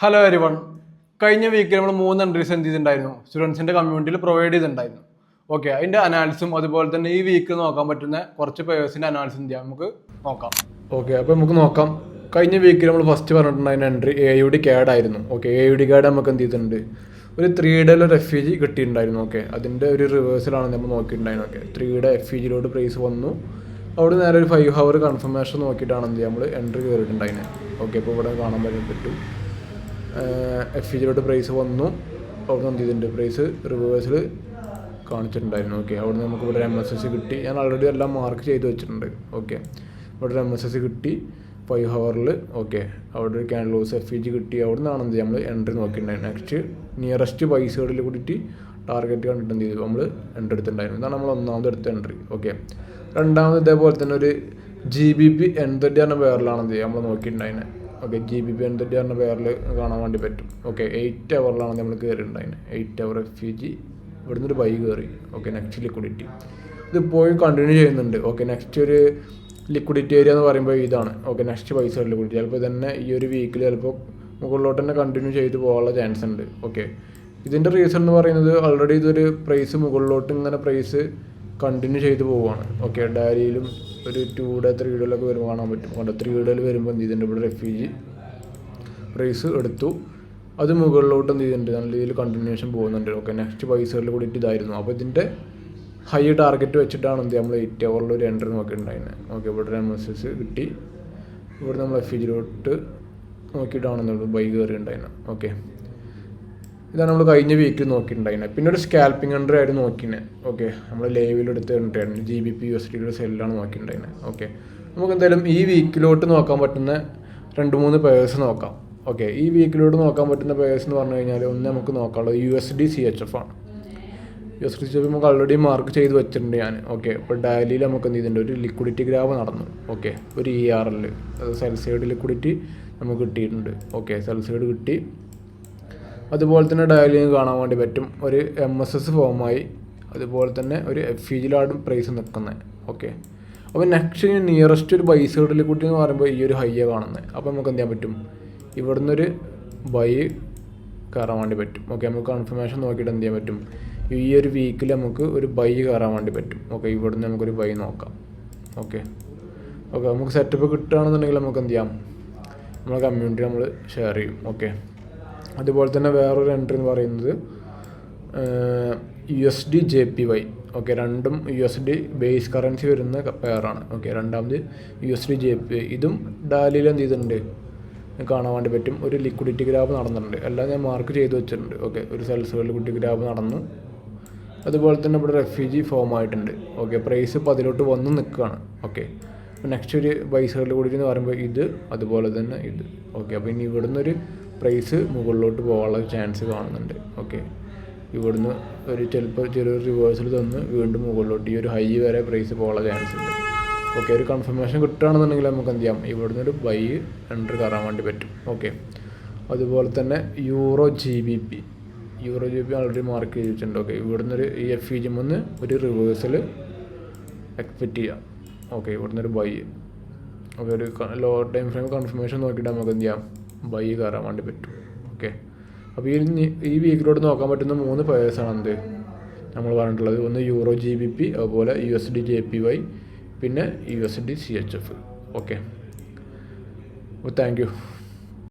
Hello everyone കഴിഞ്ഞ വീക്കിൽ നമ്മൾ മൂന്ന് എൻട്രീസ് എന്ത് ചെയ്തിട്ടുണ്ടായിരുന്നു? സ്റ്റുഡൻസിന്റെ കമ്മ്യൂണിറ്റിയിൽ പ്രൊവൈഡ് ചെയ്തിട്ടുണ്ടായിരുന്നു. ഓക്കെ അതിന്റെ അനാലിസും അതുപോലെ തന്നെ ഈ വീക്ക് നോക്കാൻ പറ്റുന്ന കുറച്ച് പേഴ്സിന്റെ അനാലിസും ചെയ്യാം? നമുക്ക് നോക്കാം. ഓക്കെ അപ്പോൾ നമുക്ക് നോക്കാം. കഴിഞ്ഞ വീക്കിൽ നമ്മൾ first പറഞ്ഞിട്ടുണ്ടായിരുന്ന entry A U D CAD ആയിരുന്നു. Okay A U D CAD നമുക്ക് എന്ത് ചെയ്തിട്ടുണ്ട്? ഒരു ത്രീ ഡേയിൽ റെഫ്യൂജി കിട്ടിയിട്ടുണ്ടായിരുന്നു. ഓക്കെ അതിന്റെ ഒരു റിവേഴ്സലാണ് നമ്മൾ നോക്കിയിട്ടുണ്ടായിരുന്നു okay three day F E ജിയിലോട്ട് price വന്നു. അവിടെ നേരെ ഒരു ഫൈവ് ഹവർ കൺഫർമേഷൻ നോക്കിയിട്ടാണ് എന്ത് ചെയ്യുക നമ്മൾ എൻട്രി കയറിയിട്ടുണ്ടായിരുന്നത് ഓക്കെ ഇപ്പോൾ ഇവിടെ കാണാൻ പറ്റും. എഫ് ഇ ജിയിലോട്ട് പ്രൈസ് വന്നു. അവിടെ എന്ത് ചെയ്തിട്ടുണ്ട്? പ്രൈസ് റിവേഴ്സിൽ കാണിച്ചിട്ടുണ്ടായിരുന്നു. ഓക്കെ അവിടെ നമുക്ക് ഇവിടെ എം എസ് എസ് സി കിട്ടി. ഞാൻ ഓൾറെഡി എല്ലാം മാർക്ക് ചെയ്ത് വെച്ചിട്ടുണ്ട്. ഓക്കെ ഇവിടെ എം എസ് എസ് സി കിട്ടി. ഫൈവ് ഹവറിൽ ഓക്കെ അവിടെ ഒരു ക്യാൻഡലോസ് എഫ് ഇ ജി കിട്ടി. അവിടെ നിന്നാണ് എന്ത് നമ്മൾ എൻട്രി നോക്കിയിട്ടുണ്ടായിരുന്നു നെക്സ്റ്റ് നിയറസ്റ്റ് പൈസകളിൽ കൂടിയിട്ട് ടാർഗറ്റ് കണ്ടിട്ട് എന്ത് ചെയ്തു? നമ്മൾ എൻട്രി എടുത്തിട്ടുണ്ടായിരുന്നു. ഇതാണ് നമ്മൾ ഒന്നാമത് എടുത്ത എൻട്രി ഓക്കെ രണ്ടാമത് ഇതേപോലെ തന്നെ ഒരു ജി ബി പി എൺപത്തി എന്ന പേരിലാണ് എന്ത് ചെയ്യുക? നമ്മൾ നോക്കിയിട്ടുണ്ടായിരുന്നത്. ഓക്കെ ജി ബി പി എൺപത്തി എന്ന പേരിൽ കാണാൻ വേണ്ടി പറ്റും. ഓക്കെ എയ്റ്റ് അവറിലാണ് നമ്മൾ കയറിയിട്ടുണ്ടായിരുന്നത് eight hour F U G ഇവിടുന്ന് ഒരു ബൈ കയറി ഓക്കെ നെക്സ്റ്റ് ലിക്വിഡിറ്റി ഇത് പോയി കണ്ടിന്യൂ ചെയ്യുന്നുണ്ട്. ഓക്കെ നെക്സ്റ്റ് ഒരു ലിക്വിഡിറ്റി ഏരിയ എന്ന് പറയുമ്പോൾ ഇതാണ്. ഓക്കെ നെക്സ്റ്റ് പൈസ ലിക്വിഡിറ്റി ചിലപ്പോൾ തന്നെ ഈ ഒരു വീക്കിൽ ചിലപ്പോൾ മുകളിലോട്ട് തന്നെ കണ്ടിന്യൂ ചെയ്ത് പോകാനുള്ള ചാൻസ് ഉണ്ട്. ഓക്കെ ഇതിന്റെ റീസൺ എന്ന് പറയുന്നത് ഓൾറെഡി ഇതൊരു പ്രൈസ് മുകളിലോട്ട് ഇങ്ങനെ പ്രൈസ് കണ്ടിന്യൂ ചെയ്ത് പോവുകയാണ്. ഓക്കെ ഡയറിയിലും ഒരു ടു ഡേ ത്രീ ഡേയിലൊക്കെ വരുമ്പോൾ കാണാൻ പറ്റും. കണ്ടോ ത്രീ ഡേയിൽ വരുമ്പോൾ എന്ത് ചെയ്തിട്ടുണ്ട്? ഇവിടെ റെഫ്യൂജി പ്രൈസ് എടുത്തു. അത് മുകളിലോട്ട് എന്ത് ചെയ്തിട്ടുണ്ട്? നല്ല രീതിയിൽ കണ്ടിന്യൂഷൻ പോകുന്നുണ്ട്. ഓക്കെ നെക്സ്റ്റ് പൈസകളിൽ കൂടിയിട്ട് ഇതായിരുന്നു. അപ്പോൾ ഇതിന്റെ ഹൈ ടാർഗറ്റ് വെച്ചിട്ടാണ് എന്ത് നമ്മൾ എയ്റ്റ് അവറിൽ ഒരു എൻട്രി നോക്കിയിട്ടുണ്ടായിരുന്നത് ഓക്കെ ഇവിടെ എം എസ് എസ് കിട്ടി. ഇവിടെ നമ്മൾ എഫ് ജിയിലോട്ട് നോക്കിയിട്ടാണ് ബൈ കയറി ഉണ്ടായിരുന്നത് ഓക്കെ ഇതാണ് നമ്മൾ കഴിഞ്ഞ വീക്കിൽ നോക്കിയിട്ടുണ്ടായിരുന്നത് പിന്നെ ഒരു സ്കാൽപ്പിംഗ് എൻട്രി ആയിട്ട് നോക്കിയിരുന്നത് ഓക്കെ നമ്മൾ ലേവിലെടുത്ത് എൻട്രിയാണ് G B P U S ഡിയുടെ സെല്ലാണ് നോക്കിയിട്ടുണ്ടായിരുന്നത് ഓക്കെ നമുക്ക് എന്തായാലും ഈ വീക്കിലോട്ട് നോക്കാൻ പറ്റുന്ന രണ്ട് മൂന്ന് പേഴ്സ് നോക്കാം. ഓക്കെ ഈ വീക്കിലോട്ട് നോക്കാൻ പറ്റുന്ന പേഴ്സ് എന്ന് പറഞ്ഞു കഴിഞ്ഞാൽ ഒന്ന് നമുക്ക് നോക്കാനുള്ളത് U S D C H F ആണ്. U S D C F നമുക്ക് ഓൾറെഡി മാർക്ക് ചെയ്ത് വെച്ചിട്ടുണ്ട് ഞാൻ ഓക്കെ ഇപ്പോൾ ഡാലിയിൽ നമുക്ക് എന്ത് ചെയ്തിട്ടുണ്ട് ഒരു ലിക്വിഡിറ്റി ഗ്രാഫ് നടന്നു. ഓക്കെ ഒരു ഇ ആർ എൽ അത് സെൽസൈഡ് ലിക്വിഡിറ്റി നമുക്ക് കിട്ടിയിട്ടുണ്ട്. ഓക്കെ സെൽസൈഡ് കിട്ടി. അതുപോലെ തന്നെ ഡയലിങ് കാണാൻ വേണ്ടി പറ്റും. ഒരു എം എസ് എസ് ഫോമായി അതുപോലെ തന്നെ ഒരു എഫ് ഇ ജിയിലാണ് പ്രൈസ് നിൽക്കുന്നത് ഓക്കെ അപ്പോൾ നെക്സ്റ്റ് നിയറസ്റ്റ് ഒരു ബൈ സൈഡിൽ കൂട്ടി എന്ന് പറയുമ്പോൾ ഈ ഒരു ഹൈയ കാണുന്നത് അപ്പോൾ നമുക്ക് എന്ത് ചെയ്യാൻ പറ്റും? ഇവിടുന്ന് ഒരു ബൈ കയറാൻ വേണ്ടി പറ്റും. ഓക്കെ നമുക്ക് കൺഫർമേഷൻ നോക്കിയിട്ട് എന്ത് ചെയ്യാൻ പറ്റും? ഈ ഒരു വീക്കിൽ നമുക്ക് ഒരു ബൈ കയറാൻ വേണ്ടി പറ്റും. ഓക്കെ ഇവിടുന്ന് നമുക്കൊരു ബൈ നോക്കാം. ഓക്കെ ഓക്കെ നമുക്ക് സെറ്റപ്പ് കിട്ടുകയാണെന്നുണ്ടെങ്കിൽ നമുക്ക് എന്ത് ചെയ്യാം? നമ്മളെ കമ്മ്യൂണിറ്റി നമ്മൾ ഷെയർ ചെയ്യും. ഓക്കെ അതുപോലെ തന്നെ വേറൊരു എൻട്രി എന്ന് പറയുന്നത് U S D J P Y okay രണ്ടും U S D base currency വരുന്ന പെയറാണ് ഓക്കെ രണ്ടാമത് U S D J P Y ഇതും ഡാലിയിൽ എന്ത് ചെയ്തിട്ടുണ്ട്? കാണാൻ വേണ്ടി പറ്റും. ഒരു ലിക്വിഡിറ്റി ഗ്രാഫ് നടന്നിട്ടുണ്ട്. എല്ലാം ഞാൻ മാർക്ക് ചെയ്ത് വെച്ചിട്ടുണ്ട്. ഓക്കെ ഒരു സെൽസ് ലിക്വിഡിറ്റി ഗ്രാഫ് നടന്നു. അതുപോലെ തന്നെ ഇവിടെ റെഫ്യൂജി ഫോം ആയിട്ടുണ്ട്. ഓക്കെ പ്രൈസ് ഇപ്പോൾ അതിലോട്ട് വന്ന് നിൽക്കുകയാണ്. ഓക്കെ നെക്സ്റ്റ് ഒരു പൈസകളിൽ കൂടി എന്ന് പറയുമ്പോൾ ഇത് അതുപോലെ തന്നെ ഇത്. ഓക്കെ അപ്പോൾ ഇനി ഇവിടുന്ന് ഒരു പ്രൈസ് മുകളിലോട്ട് പോകാനുള്ള ചാൻസ് കാണുന്നുണ്ട്. ഓക്കെ ഇവിടുന്ന് ഒരു ചിലപ്പോൾ ചെറിയൊരു റിവേഴ്സൽ തന്ന് വീണ്ടും മുകളിലോട്ട് ഈ ഒരു ഹൈ വരെ പ്രൈസ് പോകാനുള്ള ചാൻസ് ഉണ്ട്. ഓക്കെ ഒരു കൺഫർമേഷൻ കിട്ടുകയാണെന്നുണ്ടെങ്കിൽ നമുക്ക് എന്ത് ചെയ്യാം? ഇവിടുന്ന് ഒരു ബൈ എൻട്രി കയറാൻ വേണ്ടി പറ്റും. ഓക്കെ അതുപോലെ തന്നെ euro G B P euro G B already mark ചെയ്തിട്ടുണ്ട്. ഓക്കെ ഇവിടുന്ന് ഒരു ഈ എഫ് ഇ ജിമ്മന്ന് ഒരു റിവേഴ്സൽ എക്സ്പെക്റ്റ് ചെയ്യാം. ഓക്കെ ഇവിടുന്ന് ഒരു ബൈ ഓക്കെ ഒരു ലോ ടൈം ഫ്രെയിം കൺഫർമേഷൻ നോക്കിയിട്ട് നമുക്ക് എന്ത് ചെയ്യാം? ബൈ കയറാൻ വേണ്ടി പറ്റും. ഓക്കെ അപ്പോൾ ഈ ഈ വീക്കിലോട്ട് നോക്കാൻ പറ്റുന്ന മൂന്ന് പേഴ്സാണ് എന്ത്? നമ്മൾ പറഞ്ഞിട്ടുള്ളത്. ഒന്ന് യൂറോ ജി ബി പി അതുപോലെ U S D J P Y പിന്നെ U S D C H F okay അപ്പോൾ താങ്ക് യു